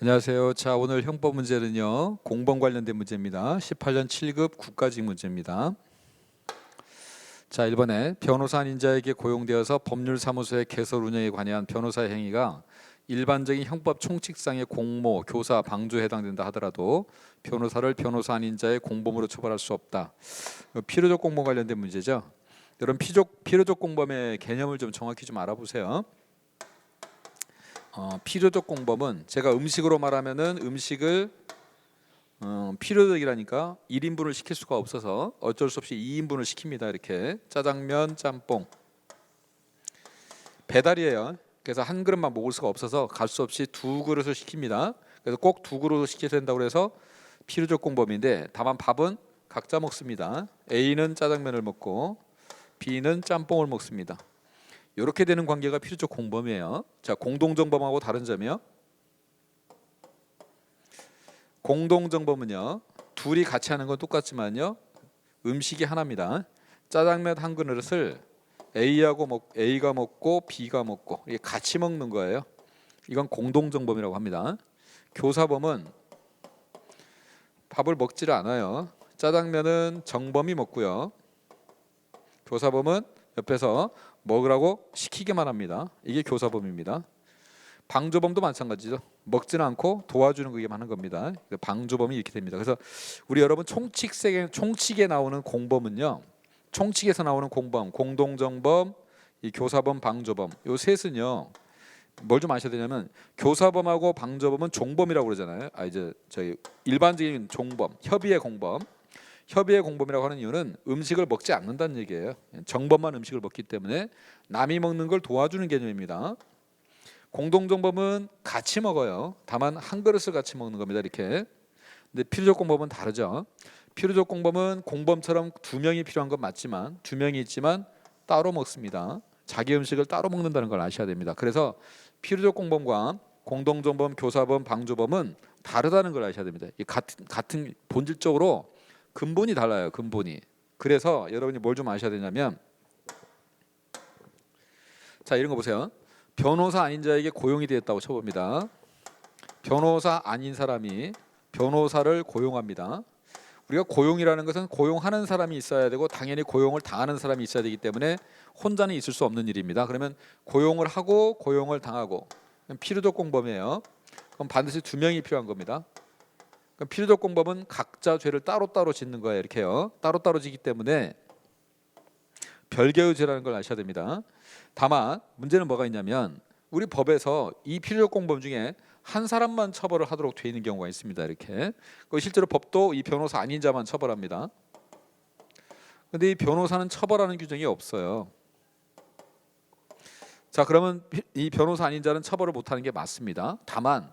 안녕하세요. 자, 오늘 형법 문제는요. 공범 관련된 문제입니다. 18년 7급 국가직 문제입니다. 자, 1번에 변호사 아닌 자에게 고용되어서 법률사무소의 개설 운영에 관여한 변호사의 행위가 일반적인 형법 총칙상의 공모, 교사, 방조에 해당된다 하더라도 변호사를 변호사 아닌 자의 공범으로 처벌할 수 없다. 어, 필요적 공범 관련된 문제죠. 여러분 필요적 필요적 공범의 개념을 좀 정확히 좀 알아보세요. 어, 필요적 공범은 제가 음식으로 말하면은 음식을 어, 필요적이라니까 1인분을 시킬 수가 없어서 어쩔 수 없이 2인분을 시킵니다. 이렇게 짜장면, 짬뽕 배달이에요. 그래서 한 그릇만 먹을 수가 없어서 갈 수 없이 두 그릇을 시킵니다. 그래서 꼭 두 그릇을 시켜야 된다고 해서 필요적 공범인데 다만 밥은 각자 먹습니다. A는 짜장면을 먹고 B는 짬뽕을 먹습니다. 이렇게 되는 관계가 필요적 공범이에요. 자, 공동정범하고 다른 점이요. 공동정범은요. 둘이 같이 하는 건 똑같지만요. 음식이 하나입니다. 짜장면 한 그릇을 A하고 먹 A가 먹고 B가 먹고 이게 같이 먹는 거예요. 이건 공동정범이라고 합니다. 교사범은 밥을 먹지를 않아요. 짜장면은 정범이 먹고요. 교사범은 옆에서 먹으라고 시키게만 합니다. 이게 교사범입니다. 방조범도 마찬가지죠. 먹지는 않고 도와주는 거기만 하는 겁니다. 그 방조범이 이렇게 됩니다. 그래서 우리 여러분 총칙에 총칙에 나오는 공범은요. 총칙에서 나오는 공범, 공동정범, 이 교사범, 방조범 요 셋은요. 뭘 좀 아셔야 되냐면 교사범하고 방조범은 종범이라고 그러잖아요. 아 이제 저희 일반적인 종범, 협의의 공범. 협의의 공범이라고 하는 이유는 음식을 먹지 않는다는 얘기예요. 정범만 음식을 먹기 때문에 남이 먹는 걸 도와주는 개념입니다. 공동정범은 같이 먹어요. 다만 한 그릇을 같이 먹는 겁니다. 이렇게. 근데 필요적 공범은 다르죠. 필요적 공범은 공범처럼 두 명이 필요한 건 맞지만 두 명이 있지만 따로 먹습니다. 자기 음식을 따로 먹는다는 걸 아셔야 됩니다. 그래서 필요적 공범과 공동정범, 교사범, 방조범은 다르다는 걸 아셔야 됩니다. 이 같은 같은 본질적으로 근본이 달라요. 근본이. 그래서 여러분이 뭘 좀 아셔야 되냐면 자 이런 거 보세요. 변호사 아닌 자에게 고용이 되었다고 쳐봅니다. 변호사 아닌 사람이 변호사를 고용합니다. 우리가 고용이라는 것은 고용하는 사람이 있어야 되고 당연히 고용을 당하는 사람이 있어야 되기 때문에 혼자는 있을 수 없는 일입니다. 그러면 고용을 하고 고용을 당하고 필요적 공범이에요. 그럼 반드시 두 명이 필요한 겁니다. 그럼 필요적 공범은 각자 죄를 따로따로 짓는 거예요. 이렇게요. 따로따로 지기 때문에 별개의 죄라는 걸 아셔야 됩니다. 다만 문제는 뭐가 있냐면 우리 법에서 이 필요적 공범 중에 한 사람만 처벌을 하도록 되어 있는 경우가 있습니다. 이렇게. 그 실제로 법도 이 변호사 아닌 자만 처벌합니다. 근데 이 변호사는 처벌하는 규정이 없어요. 자, 그러면 이 변호사 아닌 자는 처벌을 못 하는 게 맞습니다. 다만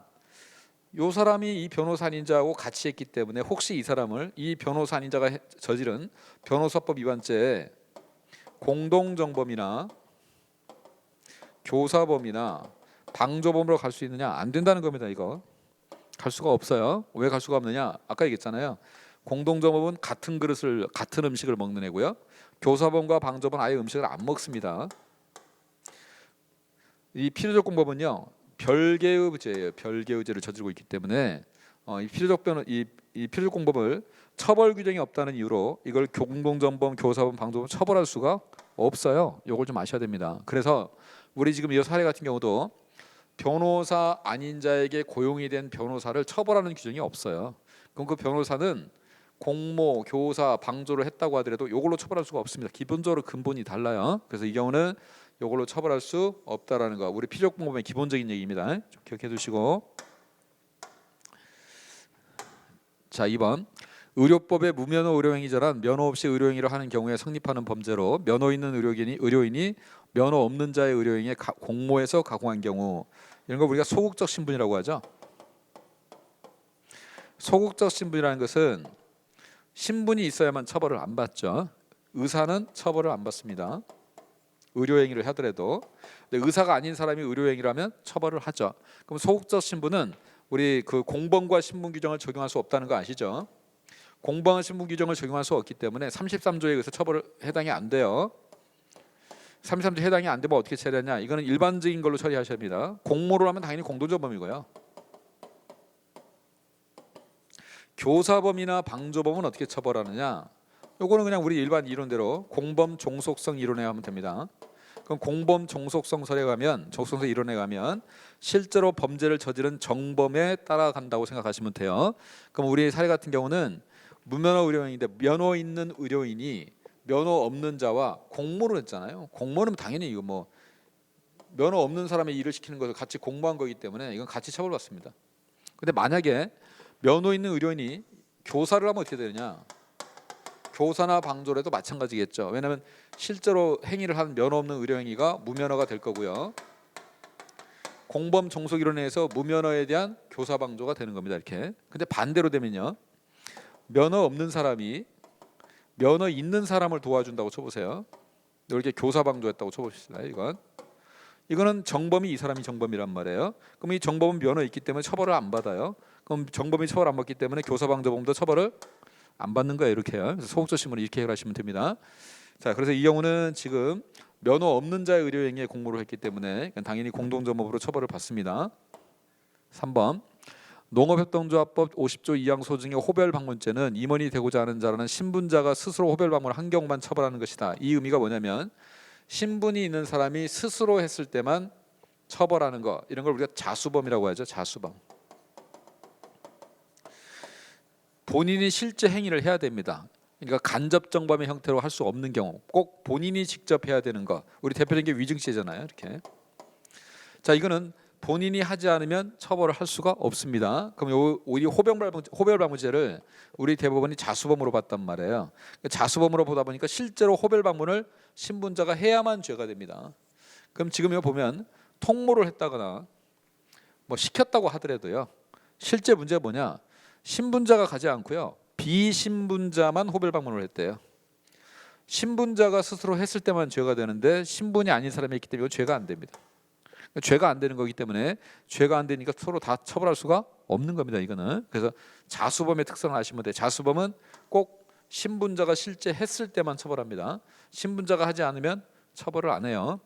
요 사람이 이 변호사 아닌 자하고 같이 했기 때문에 혹시 이 사람을 이 변호사 아닌 자가 해- 저지른 변호사법 위반죄에 공동정범이나 교사범이나 방조범으로 갈 수 있느냐? 안 된다는 겁니다 이거. 갈 수가 없어요. 왜 갈 수가 없느냐? 아까 얘기했잖아요. 공동정범은 같은 그릇을 같은 음식을 먹는 애고요. 교사범과 방조범은 아예 음식을 안 먹습니다. 이 필요적 공범은요 별개의 죄예요 별개의 죄를 저지르고 있기 때문에 어, 이 필요적 변호 이, 이 필요적 공범을 처벌 규정이 없다는 이유로 이걸 공동정범 교사범 방조범 처벌할 수가 없어요 요걸 좀 아셔야 됩니다 그래서 우리 지금 이 사례 같은 경우도 변호사 아닌 자에게 고용이 된 변호사를 처벌하는 규정이 없어요. 그럼 그 변호사는 공모, 교사, 방조를 했다고 하더라도 이걸로 처벌할 수가 없습니다. 기본적으로 근본이 달라요. 그래서 이 경우는 이걸로 처벌할 수 없다라는 거. 우리 필요적 공범의 기본적인 얘기입니다. 좀 기억해 두시고. 자, 2번. 의료법의 무면허 의료행위자란 면허 없이 의료행위를 하는 경우에 성립하는 범죄로 면허 있는 의료인이 의료인이 면허 없는 자의 의료행위에 가- 공모해서 가공한 경우 이런 거 우리가 소극적 신분이라고 하죠. 소극적 신분이라는 것은 신분이 있어야만 처벌을 안 받죠. 의사는 처벌을 안 받습니다. 의료행위를 하더라도 근데 의사가 아닌 사람이 의료행위라면 처벌을 하죠. 그럼 소극적 신분은 우리 그 공범과 신분 규정을 적용할 수 없다는 거 아시죠? 공범과 신분 규정을 적용할 수 없기 때문에 33조에 의해서 처벌 해당이 안 돼요. 33조 해당이 안 되면 어떻게 처리하냐? 이거는 일반적인 걸로 처리하셔야 합니다. 공모를 하면 당연히 공동정범이고요. 교사범이나 방조범은 어떻게 처벌하느냐? 요거는 그냥 우리 일반 이론대로 공범 종속성 이론에 하면 됩니다. 그럼 공범 종속성설에 가면 종속성 이론에 가면 실제로 범죄를 저지른 정범에 따라간다고 생각하시면 돼요. 그럼 우리 사례 같은 경우는 무면허 의료인인데 면허 있는 의료인이 면허 없는 자와 공모를 했잖아요. 공모는 당연히 이거 뭐 면허 없는 사람의 일을 시키는 것을 같이 공모한 거기 때문에 이건 같이 처벌받습니다. 근데 만약에 면허 있는 의료인이 교사를 하면 어떻게 되느냐? 교사나 방조래도 마찬가지겠죠. 왜냐하면 실제로 행위를 한 면허 없는 의료행위가 무면허가 될 거고요. 공범 종속 이론에서 무면허에 대한 교사 방조가 되는 겁니다. 이렇게. 근데 반대로 되면요. 면허 없는 사람이 면허 있는 사람을 도와준다고 쳐보세요. 이렇게 교사 방조했다고 쳐봅시다. 이건 이거는 정범이 이 사람이 정범이란 말이에요. 그럼 이 정범은 면허 있기 때문에 처벌을 안 받아요. 그럼 정범이 처벌 안 받기 때문에 교사 방조범도 처벌을 안 받는 거예요. 그래서 소극적 신문을 이렇게 해결하시면 됩니다. 자, 그래서 이 경우는 지금 면허 없는 자의 의료행위에 공모를 했기 때문에 당연히 공동점업으로 처벌을 받습니다. 3번 농업협동조합법 50조 2항 소중의 호별 방문죄는 임원이 되고자 하는 자라는 신분자가 스스로 호별 방문을 한 경우만 처벌하는 것이다. 이 의미가 뭐냐면 신분이 있는 사람이 스스로 했을 때만 처벌하는 거 이런 걸 우리가 자수범이라고 하죠. 자수범. 본인이 실제 행위를 해야 됩니다. 그러니까 간접 정범의 형태로 할 수 없는 경우 꼭 본인이 직접 해야 되는 거. 우리 대표적인 게 위증죄잖아요. 이렇게. 자, 이거는 본인이 하지 않으면 처벌을 할 수가 없습니다. 그럼 요 오히려 호별방문 호별방문죄를 우리 대법원이 자수범으로 봤단 말이에요. 자수범으로 보다 보니까 실제로 호별방문을 신분자가 해야만 죄가 됩니다. 그럼 지금 요 보면 통모를 했다거나 뭐 시켰다고 하더라도요. 실제 문제가 뭐냐? 신분자가 가지 않고요. 비신분자만 호별 방문을 했대요. 신분자가 스스로 했을 때만 죄가 되는데 신분이 아닌 사람이 있기 때문에 죄가 안 됩니다. 그러니까 죄가 안 되는 거기 때문에 죄가 안 되니까 서로 다 처벌할 수가 없는 겁니다. 이거는 그래서 자수범의 특성을 아시면 돼요. 자수범은 꼭 신분자가 실제 했을 때만 처벌합니다. 신분자가 하지 않으면 처벌을 안 해요.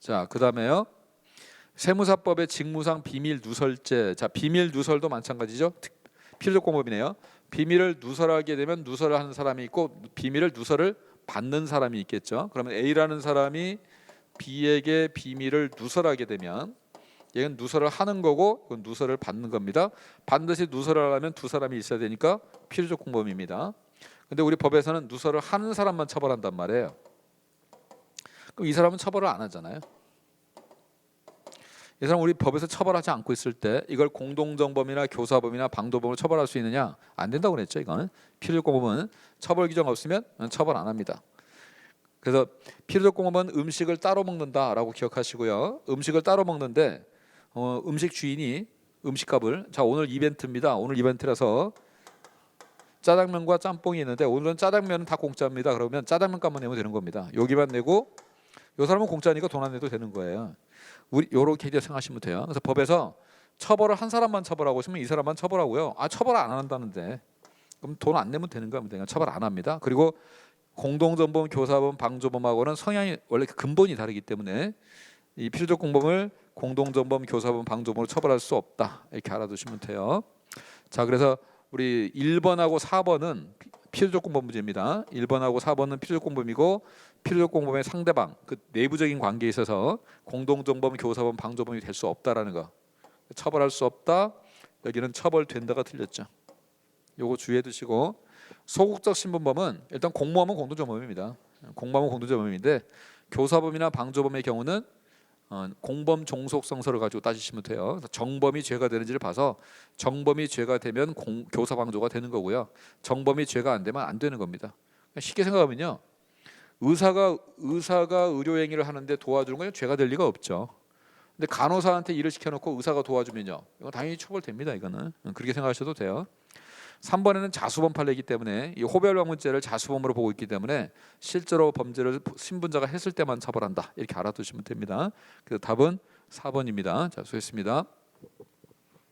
자, 그 다음에요. 세무사법의 직무상 비밀 누설죄. 자, 비밀 누설도 마찬가지죠. 특- 필요적 공법이네요. 비밀을 누설하게 되면 누설을 하는 사람이 있고 비밀을 누설을 받는 사람이 있겠죠. 그러면 A라는 사람이 B에게 비밀을 누설하게 되면 얘는 누설을 하는 거고 이건 누설을 받는 겁니다. 반드시 누설을 하려면 두 사람이 있어야 되니까 필요적 공범입니다. 근데 우리 법에서는 누설을 하는 사람만 처벌한단 말이에요. 그럼 이 사람은 처벌을 안 하잖아요. 이 사람 우리 법에서 처벌하지 않고 있을 때 이걸 공동정범이나 교사범이나 방도범으로 처벌할 수 있느냐? 안 된다고 그랬죠. 이거는 필요적 공범은 처벌 규정 없으면 처벌 안 합니다. 그래서 필요적 공범은 음식을 따로 먹는다라고 기억하시고요. 음식을 따로 먹는데 어, 음식 주인이 음식값을 자 오늘 이벤트입니다. 오늘 이벤트라서 짜장면과 짬뽕이 있는데 오늘은 짜장면은 다 공짜입니다. 그러면 짜장면 값만 내면 되는 겁니다. 여기만 내고 요 사람은 공짜니까 돈 안 내도 되는 거예요. 우리 요렇게 생각하시면 돼요. 그래서 법에서 처벌을 한 사람만 처벌하고 싶으면 이 사람만 처벌하고요. 아 처벌 안 한다는데 그럼 돈 안 내면 되는 겁니다. 그러니까 처벌 안 합니다. 그리고 공동전범, 교사범, 방조범하고는 성향이 원래 그 근본이 다르기 때문에 이 필요적 공범을 공동전범, 교사범, 방조범으로 처벌할 수 없다 이렇게 알아두시면 돼요. 자 그래서 우리 1번하고 4번은 필요적 공범 문제입니다. 1번하고 4번은 필요적 공범이고 필요적 공범의 상대방 그 내부적인 관계에 있어서 공동정범, 교사범, 방조범이 될 수 없다라는 거. 처벌할 수 없다. 여기는 처벌된다가 틀렸죠. 요거 주의해 두시고 소극적 신분범은 일단 공모하면 공동정범입니다. 공모하면 공동정범인데 교사범이나 방조범의 경우는 어, 공범 종속성서를 가지고 따지시면 돼요. 정범이 죄가 되는지를 봐서 정범이 죄가 되면 공, 교사 방조가 되는 거고요. 정범이 죄가 안 되면 안 되는 겁니다. 그러니까 쉽게 생각하면요. 의사가 의사가 의료 행위를 하는데 도와주는 건 죄가 될 리가 없죠. 근데 간호사한테 일을 시켜놓고 의사가 도와주면요, 이건 당연히 처벌됩니다. 이거는 그렇게 생각하셔도 돼요. 3번에는 자수범 판례이기 때문에 이 호별방문죄를 자수범으로 보고 있기 때문에 실제로 범죄를 신분자가 했을 때만 처벌한다 이렇게 알아두시면 됩니다. 그래서 답은 4번입니다. 자, 수고했습니다.